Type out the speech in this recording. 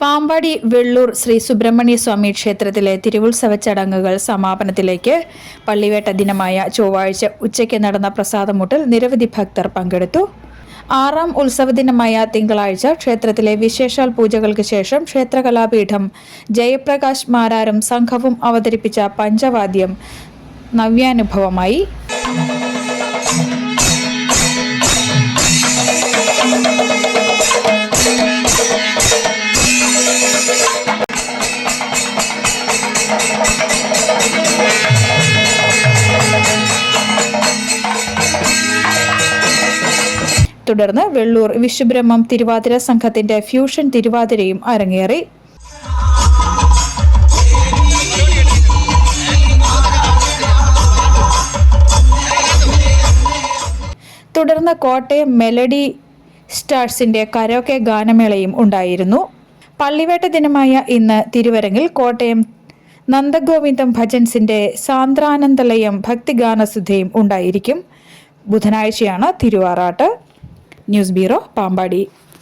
പാമ്പാടി വെള്ളൂർ ശ്രീ സുബ്രഹ്മണ്യ സ്വാമി ക്ഷേത്രത്തിലെ തിരുവുത്സവ ചടങ്ങുകൾ സമാപനത്തിലേക്ക് പള്ളിവേട്ട ദിനമായ ചൊവ്വാഴ്ച ഉച്ചയ്ക്ക് നടന്ന പ്രസാദമുട്ടൽ നിരവധി ഭക്തർ പങ്കെടുത്തു. ആറാം ഉത്സവ ദിനമായ തിങ്കളാഴ്ച ക്ഷേത്രത്തിലെ വിശേഷാൽ പൂജകൾക്ക് ശേഷം ക്ഷേത്രകലാപീഠം ജയപ്രകാശ് മാരാരും സംഘവും അവതരിപ്പിച്ച പഞ്ചവാദ്യം നവ്യാനുഭവമായി. തുടർന്ന് വെള്ളൂർ വിശ്വബ്രഹ്മം തിരുവാതിര സംഘത്തിന്റെ ഫ്യൂഷൻ തിരുവാതിരയും അരങ്ങേറി. തുടർന്ന് കോട്ടയം മെലഡി സ്റ്റാർസിന്റെ കരോക്കെ ഗാനമേളയും ഉണ്ടായിരുന്നു. പള്ളിവേട്ട ദിനമായ ഇന്ന് തിരുവരങ്ങിൽ കോട്ടയം നന്ദഗോവിന്ദം ഭജൻസിന്റെ സാന്ദ്രാനന്ദലയം ഭക്തിഗാനസുധയും ഉണ്ടായിരിക്കും. ബുധനാഴ്ചയാണ് തിരുവാറാട്ട്. News bureau Pampady